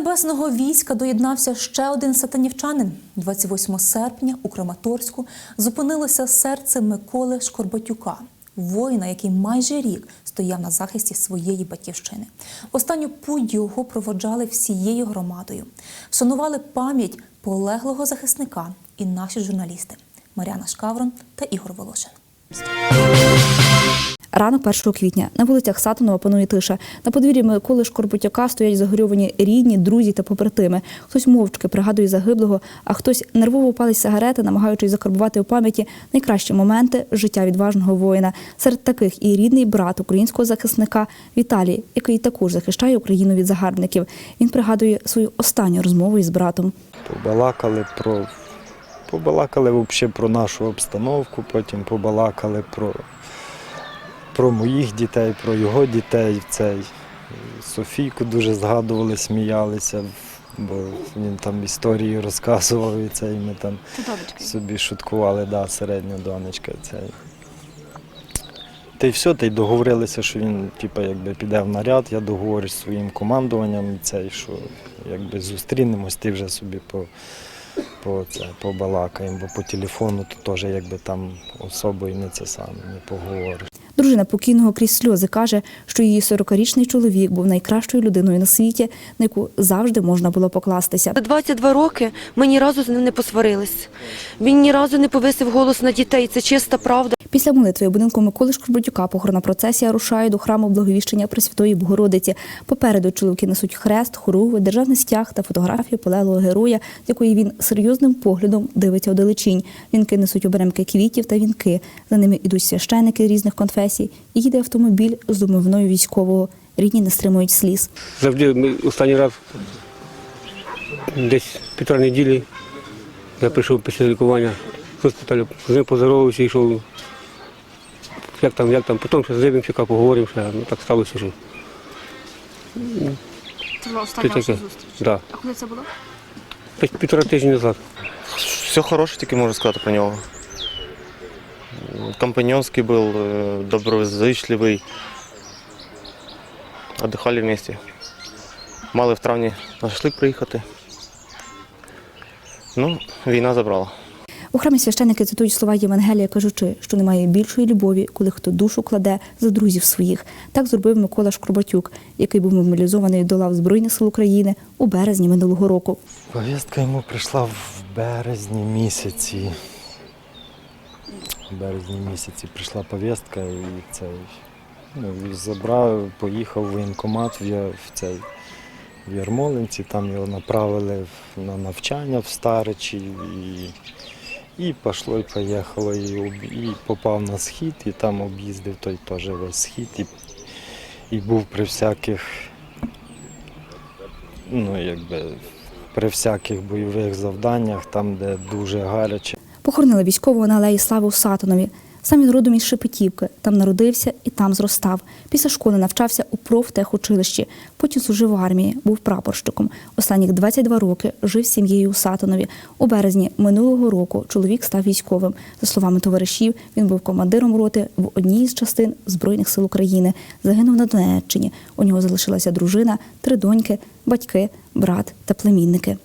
небесного війська доєднався ще один сатанівчанин. 28 серпня у Краматорську зупинилося серце Миколи Шкорбатюка, воїна, який майже рік стояв на захисті своєї батьківщини. Останню путь його проводжали всією громадою, вшанували пам'ять полеглого захисника і наші журналісти Мар'яна Шкаврон та Ігор Волошин. Ранок 1 квітня на вулицях Сатанова панує тиша. На подвір'ї Миколи Шкорбутяка стоять загорьовані рідні, друзі та побратими. Хтось мовчки пригадує загиблого, а хтось нервово палить сигарети, намагаючись закарбувати у пам'яті найкращі моменти життя відважного воїна. Серед таких і рідний брат українського захисника Віталій, який також захищає Україну від загарбників. Він пригадує свою останню розмову із братом. Побалакали про побалакали взагалі про нашу обстановку, потім побалакали про, про моїх дітей, про його дітей. Цей Софійку дуже згадували, сміялися, бо він там історії розказував і це, і ми там собі шуткували, да, середня донечка. Цей. Та й все, та й договорилися, що він типу, якби піде в наряд, я договорюсь зі своїм командуванням, цей, що якби зустрінемось, ти вже собі по, по, це, побалакаємо, бо по телефону то теж якби там особою не це саме, не поговориш. Дружина покійного крізь сльози каже, що її 40-річний чоловік був найкращою людиною на світі, на яку завжди можна було покластися. За 22 роки ми ні разу з ним не посварились. Він ні разу не повисив голос на дітей. Це чиста правда. Після молитви у будинку Миколи Шкурбатюка похорона процесія рушає до храму Благовіщення Пресвятої Богородиці. Попереду чоловіки несуть хрест, хоругви, державний стяг та фотографію полеглого героя, з якої він серйозним поглядом дивиться одалечінь. Вінки несуть оберемки квітів та вінки. За ними ідуть священики різних конфесій. І їде автомобіль з домовиною військового. Рідні не стримують сліз. Завжди ми останній раз десь півтора неділі я прийшов після лікування з госпіталю, з ним поздоровався йшов. Як там, як там, потім ще зайдемо, поговоримо, ще, ну так сталося, що Це була остання ваша зустріч. да. А коли це було? Півтора тижні назад. Все хороше, тільки можу сказати про нього. Компаньонський був, е, доброзичливий. Отдихали вместе. Мали в травні на шашлик приїхати. Ну, війна забрала. У храмі священники цитують слова Євангелія, кажучи, що немає більшої любові, коли хто душу кладе за друзів своїх. Так зробив Микола Шкурбатюк, який був мобілізований до лав Збройних сил України у березні минулого року. Повістка йому прийшла в березні місяці. В березні місяці прийшла повістка і цей, ну, забрав, поїхав в воєнкомат в, в цей в Ярмолинці, там його направили на навчання в Старичі і, і пішло, і поїхало, і, і попав на схід, і там об'їздив той теж весь схід і, і був при всяких, ну якби при всяких бойових завданнях, там, де дуже гаряче. Похоронили військового на алеї Слави у Сатанові. Сам він родом із Шепетівки, там народився і там зростав. Після школи навчався у профтехучилищі, потім служив в армії, був прапорщиком. Останніх 22 роки жив з сім'єю у Сатанові. У березні минулого року чоловік став військовим. За словами товаришів, він був командиром роти в одній із частин Збройних сил України. Загинув на Донеччині. У нього залишилася дружина, три доньки, батьки, брат та племінники.